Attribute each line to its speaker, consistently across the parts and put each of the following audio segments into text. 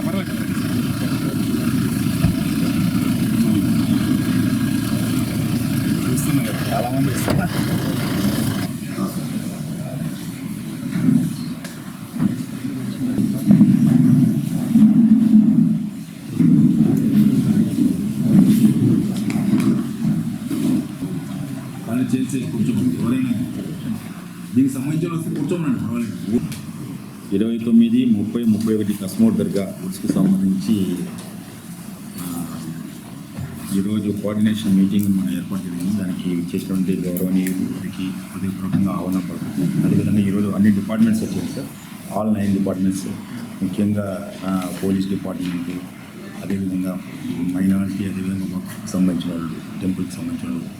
Speaker 1: ఉన్నారా చూస్తున్నారు చాలా మంది ఇస్తున్నారు వాళ్ళు చేసి కూర్చోండి ఎవరైనా దీనికి సంబంధించిన వస్తే కూర్చోమనండి పర్వాలేదు.
Speaker 2: ఇరవై తొమ్మిది ముప్పై ముప్పై ఒకటి కస్మోర్ దర్గా గుడ్స్కి సంబంధించి ఈరోజు కోఆర్డినేషన్ మీటింగ్ మనం ఏర్పాటు జరిగింది. దానికి చేసినటువంటి గౌరవనీయుడికి హృదయపూర్వకంగా ఆహ్వానం పడుతుంది అదేవిధంగా ఈరోజు అన్ని డిపార్ట్మెంట్స్ వచ్చాయి సార్. ఆల్ నైన్ డిపార్ట్మెంట్స్ ముఖ్యంగా పోలీస్ డిపార్ట్మెంట్ అదేవిధంగా మైనారిటీ అదేవిధంగా సంబంధించిన వాళ్ళు టెంపుల్కి సంబంధించిన వాళ్ళు.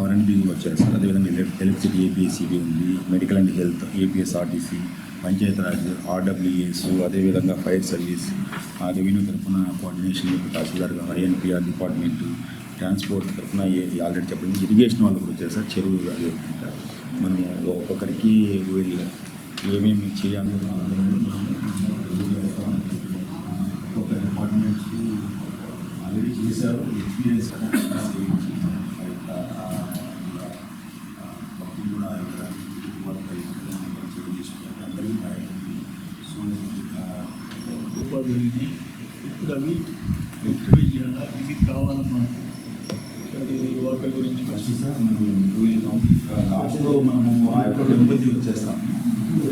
Speaker 2: ఆర్ అండ్ బి వచ్చారు సార్. అదేవిధంగా ఎలక్ట్రిసిటీ ఏపీఎస్సిబి ఉంది. Medical and health APSRTC Panchayati Raj RWS అదేవిధంగా ఫైర్ సర్వీస్ ఆ రెవెన్యూ తరఫున కోఆర్డినేషన్ తహసీల్దార్ గారు ఐఎన్పిఆర్ డిపార్ట్మెంట్ ట్రాన్స్పోర్ట్ తరఫున ఆల్రెడీ చెప్పడం. ఇరిగేషన్ వాళ్ళు కూడా వచ్చారు సార్. చెరువు అది ఉంటారు. ఒక్కొక్కరికి వీళ్ళు ఏమేమి చేయాలి ఒక్కొక్క డిపార్ట్మెంట్కి ఆల్రెడీ చేశారు. ఎక్స్పీరియన్స్
Speaker 3: ఉపాధులని ఇప్పుడు అవి ఎక్స్ప్లెయిన్ చేయాలా ఇది అది వాటి గురించి
Speaker 2: ఫస్ట్ సార్ మనం లాస్ట్లో మనము ఆ యొక్క టెంపుల్కి వచ్చేస్తాం.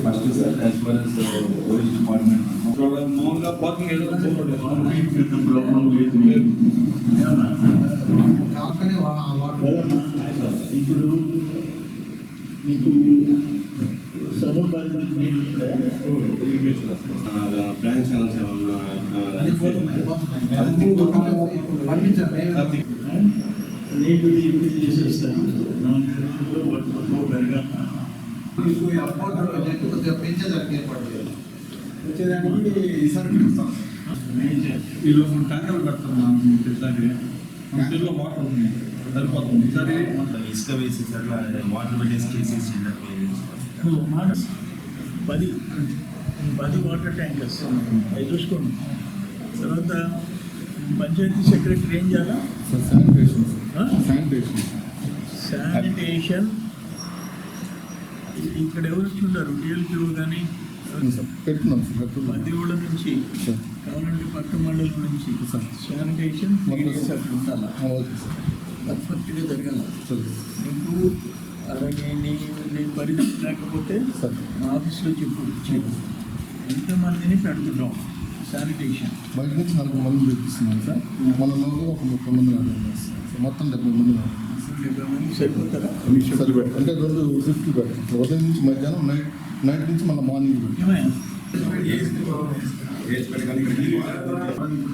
Speaker 2: First sir as far as police
Speaker 3: department parking ఏదో కదమ్మా? ఇప్పుడు మీకు సముదాయం నీళ్ళు ఉంటాయా?
Speaker 4: బ్యాంక్ ఛానల్స్ ఏమన్నా
Speaker 5: అది పోతున్నాయి, పోతున్నాయి. అది పోతున్నాయి. పంపించండి.
Speaker 3: నీళ్ళు ఇప్పుడు చేసేస్తాను నాలుగు రోజుల్లో వాటిలో పెరగా
Speaker 5: మీకు ఈ అమౌంట్ జట్టు కొద్దిగా పెంచేదానికి ఏర్పాటు చేయాలి
Speaker 1: వచ్చేదానికి ఈసారి పిలుస్తాం వీళ్ళు మన ట్యాంకర్లు పెడుతున్నాం ప్రతిసారి మన చెరువులో వాటర్ ఉంది సరిపోతుంది ఈసారి
Speaker 2: ఇసుక వేసి సార్ వాటర్ పెట్టేసి చేసేసి
Speaker 3: నువ్వు మాట పది. పది వాటర్ ట్యాంకర్స్. అవి చూసుకోండి. తర్వాత పంచాయతీ సెక్రటరీ ఏం చేయాలా?
Speaker 1: శానిటేషన్
Speaker 3: ఇక్కడ ఎవరు చూడారు డిఎల్పిఓ కానీ
Speaker 1: పెడుతున్నాం సార్. పెడుతున్నాం
Speaker 3: మధ్య ఊళ్ళ నుంచి కావాలంటే పక్క మండలం నుంచి. శానిటేషన్ అట్లా ఉండాలా? పర్ఫెక్ట్గా జరగాల? నీకు అలాగే నీ నీ పరిస్థితి లేకపోతే
Speaker 1: సార్.
Speaker 3: మా ఆఫీస్లో చెప్పు చెప్పు. ఎంతమందిని పెడుతున్నాం. శానిటేషన్.
Speaker 1: బయట నుంచి నలభై మంది తెప్పిస్తున్నాం సార్. మన లోపల ఒక ముప్పై మంది సార్. మొత్తం డెబ్బై మంది
Speaker 3: డెబ్బై మంది సరిపోతారా?
Speaker 1: సరిపెట్టు అంటే రెండు షిఫ్ట్లు పెట్టాం ఉదయం నుంచి మధ్యాహ్నం నైట్ నైట్ నుంచి మళ్ళీ మార్నింగ్ పెట్టాం
Speaker 3: ఏమయ్యా?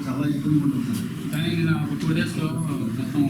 Speaker 1: చాలా ఇబ్బంది ఉంటుంది
Speaker 6: కానీ నాకు టూ డేస్లో మొత్తం